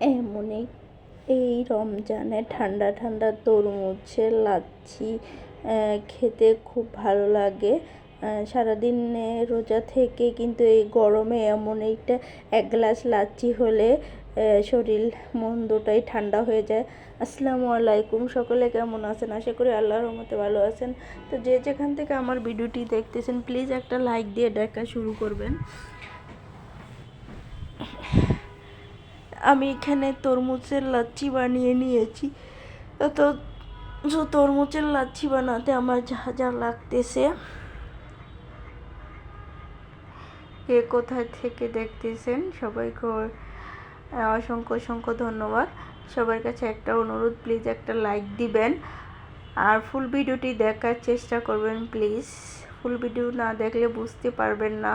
এমনই এই রমজানে ঠান্ডা ঠান্ডা তরমুজের লাচ্ছি খেতে খুব ভালো লাগে। সারাদিনে রোজা থেকে কিন্তু এই গরমে এমন একটা এক গ্লাস লাচ্ছি হলে শরীর মন দুটাই ঠান্ডা হয়ে যায়। আসসালামু আলাইকুম, সকলে কেমন আছেন? আশা করি আল্লাহর রহমতে ভালো আছেন। তো যে যেখান থেকে আমার ভিডিওটি দেখতেছেন প্লিজ একটা লাইক দিয়ে দেখা শুরু করবেন। আমি এখানে তরমুজের লাচ্ছি বানিয়ে নিয়েছি। তো তো তরমুজের লাচ্ছি বানাতে আমার যা যা লাগতেছে। কে কোথায় থেকে দেখতেছেন? সবাইকে অসংখ্য অসংখ্য ধন্যবাদ। সবার কাছে একটা অনুরোধ প্লিজ একটা লাইক দিবেন। আর ফুল ভিডিওটি দেখার চেষ্টা করবেন প্লিজ ফুল ভিডিও না দেখলে বুঝতে পারবেন না।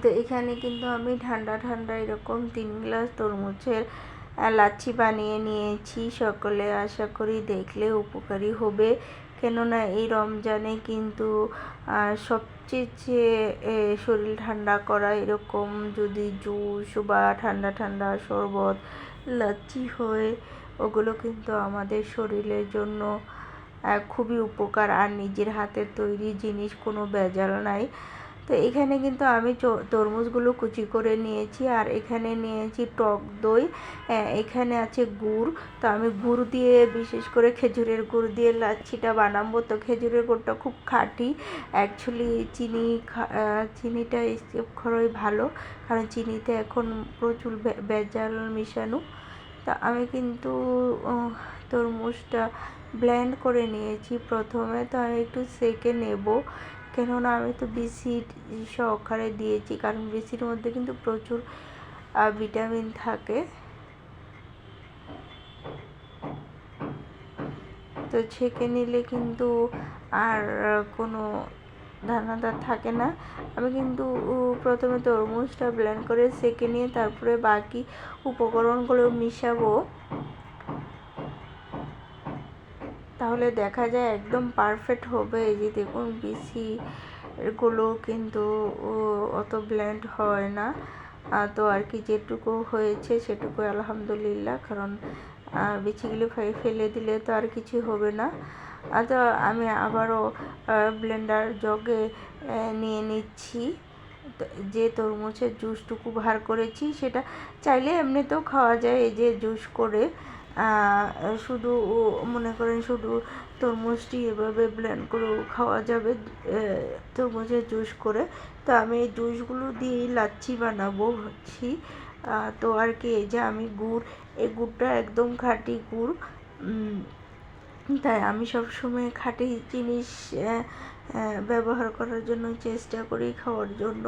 তো এখানে কিন্তু আমি ঠান্ডা ঠান্ডা এরকম তিন গ্লাস তরমুজের লাচ্ছি বানিয়ে নিয়েছি। সকলে আশা করি দেখলে উপকারী হবে। কেননা এই রমজানে কিন্তু সবচেয়ে যে শরীর ঠান্ডা করা এরকম যদি জুস বা ঠান্ডা ঠান্ডা শরবত, লাচ্ছি হয়, ওগুলো কিন্তু আমাদের শরীরের জন্য খুবই উপকার। আর নিজের হাতের তৈরি জিনিস কোনো ভেজাল নাই। তো এখানে কিন্তু আমি তরমুজগুলো কুচি করে নিয়েছি আর এখানে নিয়েছি টক দই এখানে আছে গুড়। তো আমি গুড় দিয়ে, বিশেষ করে খেজুরের গুড় দিয়ে লাচ্ছিটা বানাবো। তো খেজুরের গুড়টা খুব খাঁটি। অ্যাকচুয়ালি চিনি চিনিটা করাই ভালো, কারণ চিনিতে এখন প্রচুর ভেজাল মিশানো। তা আমি কিন্তু তরমুজটা ব্লেন্ড করে নিয়েছি প্রথমে। তো আমি একটু সেকে নেব। কেননা আমি তো বিসিট সহকারে দিয়েছি, কারণ বিসির মধ্যে কিন্তু প্রচুর ভিটামিন থাকে। তো ছেঁকে নিলে কিন্তু আর কোনো দানাদার থাকে না। আমি কিন্তু প্রথমে তরমুজটা ব্লেন্ড করে সেঁকে নিয়ে তারপরে বাকি উপকরণগুলো মিশাবো। তাহলে দেখা যায় একদম পারফেক্ট হবে। এই যে দেখুন বিসি গুলো কিন্তু অত ব্ল্যান্ড হয় না। তো আর কি যেটুকু হয়েছে সেটুকু আলহামদুলিল্লাহ। কারণ বিচিগুলো ফেলে দিলে তো আর কিছু হবে না। তো আমি আবারও ব্লেন্ডার জগে নিয়ে নিচ্ছি। যে তরমুজের জুসটুকু বার করেছি, সেটা চাইলে এমনিতেও খাওয়া যায়। এই যে জুস করে শুধু মনে করেন শুধু তরমুজটি এভাবে ব্লেন্ড করেও খাওয়া যাবে তরমুজের জুস করে। তো আমি এই জুসগুলো দিয়েই লাচ্ছি বানাবো ভাবছি। তো আর কি, এই যে আমি গুড়, এই গুড়টা একদম খাঁটি গুড়। তাই আমি সবসময় খাঁটি জিনিস ব্যবহার করার জন্য চেষ্টা করি খাওয়ার জন্য।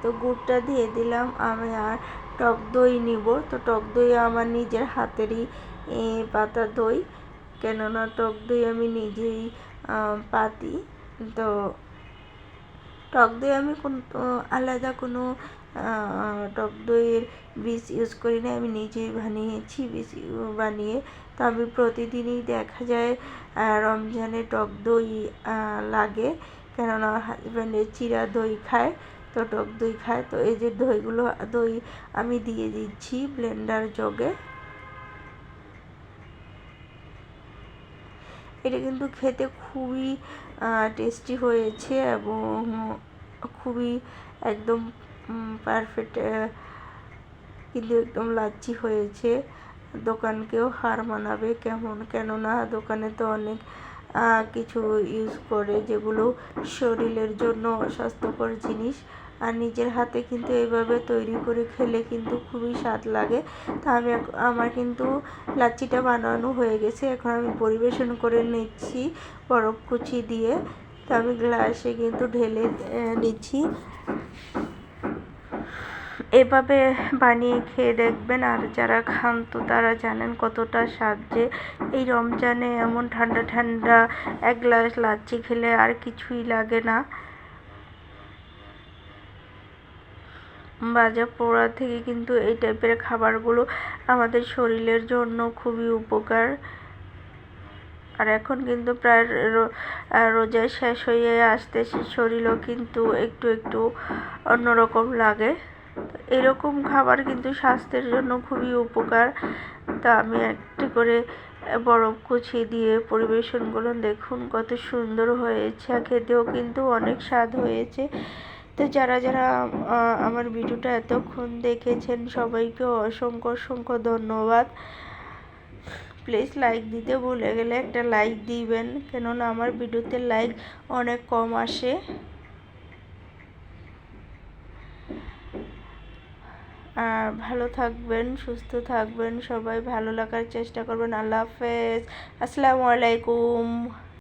তো গুড়টা দিয়ে দিলাম, আমি আর টক দই নিব। তো টক দই আমার নিজের হাতেরই পাতা দই। কেননা টক দই আমি নিজেই পাতি। তো টক দই আমি কোনো আলাদা কোনো টক দইয়ের বীজ ইউজ করি না। আমি নিজেই বানিয়েছি, বীজ বানিয়ে। তো আমি প্রতিদিনই দেখা যায় রমজানে টক দই লাগে। কেননা হাজব্যান্ডের চিরা দই খায়। তো টক দই খায়। তো এই যে দইগুলো, দই আমি দিয়ে দিচ্ছি ব্লেন্ডার জগে। এটা কিন্তু খেতে খুবই টেস্টি হয়েছে এবং খুবই একদম পারফেক্ট কিন্তু একদম লাচ্ছি হয়েছে। দোকানকেও হার মানাবে কেমন, কেননা দোকানে তো অনেক কিছু ইউজ করে যেগুলো শরীরের জন্য অস্বাস্থ্যকর জিনিস। আর নিজের হাতে কিন্তু এইভাবে তৈরি করে খেলে কিন্তু খুবই স্বাদ লাগে। তা আমি আমার কিন্তু লাচ্ছিটা বানানো হয়ে গেছে। এখন আমি পরিবেশন করে নিচ্ছি বরফ কুচি দিয়ে। তো আমি গ্লাসে কিন্তু ঢেলে নিচ্ছি। এভাবে বানিয়ে খেয়ে দেখবেন। আর যারা খান তো তারা জানেন কতটা স্বাদ যে এই রমজানে এমন ঠান্ডা ঠান্ডা এক গ্লাস লাচ্ছি খেলে আর কিছুই লাগে না। ভাজা পোড়া থেকে কিন্তু এই টাইপের খাবারগুলো আমাদের শরীরের জন্য খুবই উপকার। আর এখন কিন্তু প্রায় রোজা শেষ হয়ে আসতে শরীরও কিন্তু একটু একটু অন্যরকম লাগে। এরকম খাবার কিন্তু স্বাস্থ্যের জন্য খুবই উপকার। তা আমি একটু করে বরফ কুচি দিয়ে পরিবেশনগুলো দেখুন, কত সুন্দর হয়েছে। খেতেও কিন্তু অনেক স্বাদ হয়েছে। তো যারা যারা আমার ভিডিওটা এতক্ষণ দেখেছেন, সবাইকে অসংখ্য অসংখ্য ধন্যবাদ। প্লিজ লাইক দিতে ভুলে গেলে একটা লাইক দিবেন, কেননা আমার ভিডিওতে লাইক অনেক কম আসে। আর ভালো থাকবেন, সুস্থ থাকবেন, সবাই ভালো লাগার চেষ্টা করবেন। আল্লাহ হাফেজ। আসসালামু আলাইকুম।